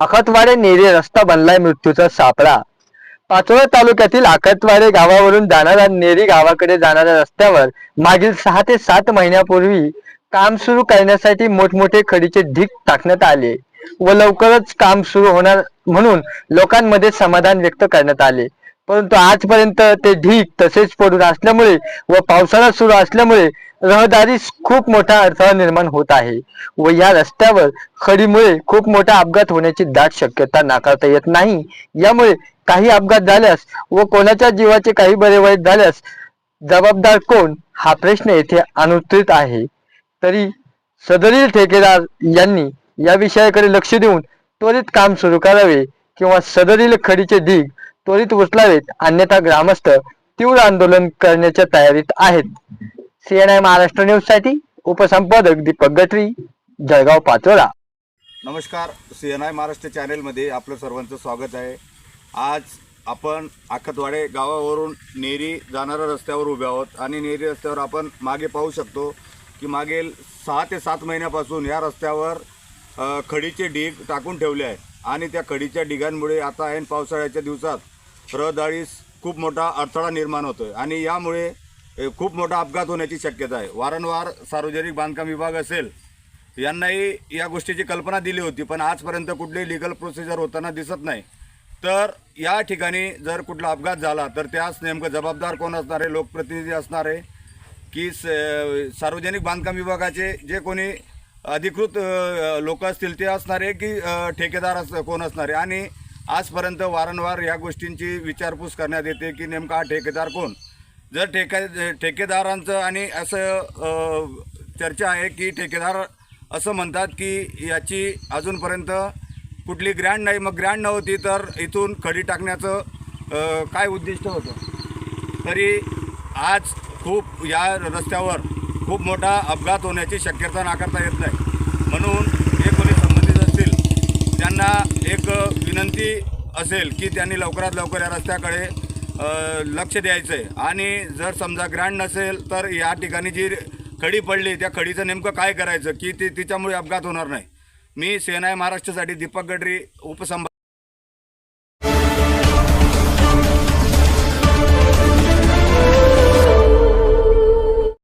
अखतवाडे नेरे रस्ता बनलाय मृत्यूचा सापळा. पाचोळा तालुक्यातील आखतवाडे गावावरून जाणाऱ्या नेरी गावाकडे जाणाऱ्या रस्त्यावर मागील सहा ते सात महिन्यापूर्वी काम सुरू करण्यासाठी मोठमोठे खडीचे ढीग टाकण्यात आले व लवकरच काम सुरू होणार म्हणून लोकांमध्ये समाधान व्यक्त करण्यात आले. परंतु आजपर्यंत ते ढीग तसेच पडून असल्यामुळे व पावसाळा सुरू असल्यामुळे रहदारीस खूप मोठा अडथळा निर्माण होत आहे व या रस्त्यावर खडीमुळे खूप मोठा अपघात होण्याची दाट शक्यता नाकारता येत नाही. यामुळे काही अपघात झाल्यास व कोणाच्या जीवाचे काही बरे वाईट झाल्यास जबाबदार कोण हा प्रश्न येथे अनुत्तरित आहे. तरी सदरील ठेकेदार यांनी या विषयाकडे लक्ष देऊन त्वरित काम सुरू करावे किंवा सदरील खडीचे ढीग त्वरित उचलावेत अन्यथा ग्रामस्थ तीव्र आंदोलन करण्याच्या तयारीत आहेत. सीएनआय महाराष्ट्र न्यूजसाठी उपसंपादक दीपक गटरी जळगाव पाचोरा. नमस्कार सी एन आय महाराष्ट्र चॅनेलमध्ये आपलं सर्वांचं स्वागत आहे. आज आपण आखतवाडे गावावरून नेरी जाणाऱ्या रस्त्यावर उभे आहोत आणि नेरी रस्त्यावर आपण मागे पाहू शकतो की मागील सहा ते सात महिन्यापासून या रस्त्यावर खडीचे ढीग टाकून ठेवले आहे आणि त्या खडीच्या ढिगांमुळे आता ऐन पावसाळ्याच्या दिवसात रहदारीस खूप मोठा अडथळा निर्माण होतो आहे आणि यामुळे खूप मोठा अपघात होण्याची शक्यता आहे. वारंवार सार्वजनिक बांधकाम विभाग असेल यांनाही या गोष्टीची कल्पना दिली होती पण आजपर्यंत कुठलीही लिगल प्रोसिजर होताना दिसत नाही. तर या ठिकाणी जर कुठला अपघात झाला तर त्यास नेमकं जबाबदार कोण असणार आहे लोकप्रतिनिधी असणार आहे की स सार्वजनिक बांधकाम विभागाचे जे कोणी अधिकृत लोक असतील ते असणार आहे की ठेकेदार अस कोण असणार? आहे आणि आजपर्यंत वारंवार या गोष्टींची विचारपूस करण्यात येते की नेमका हा ठेकेदार कोण? जर ठेके ठेकेदारांचं आणि असं चर्चा आहे की ठेकेदार असं म्हणतात की याची अजूनपर्यंत कुठली ग्रँड नाही. मग ग्रँड नव्हती तर इथून खडी टाकण्याचं काय उद्दिष्ट होतं? तरी आज खूप या रस्त्यावर खूप मोठा अपघात होण्याची शक्यता नाकारता येत नाही. म्हणून जे कोणी संबंधित असतील त्यांना एक विनंती असेल की त्यांनी लवकरात लवकर या रस्त्याकडे लक्ष द्यायचं. आहे आणि जर समजा ग्रँड नसेल तर या ठिकाणी जी खडी पडली त्या खडीचं नेमकं काय करायचं की ती तिच्यामुळे अपघात होणार नाही. मी सेना महाराष्ट्रासाठी दीपक गडरी उपसंभा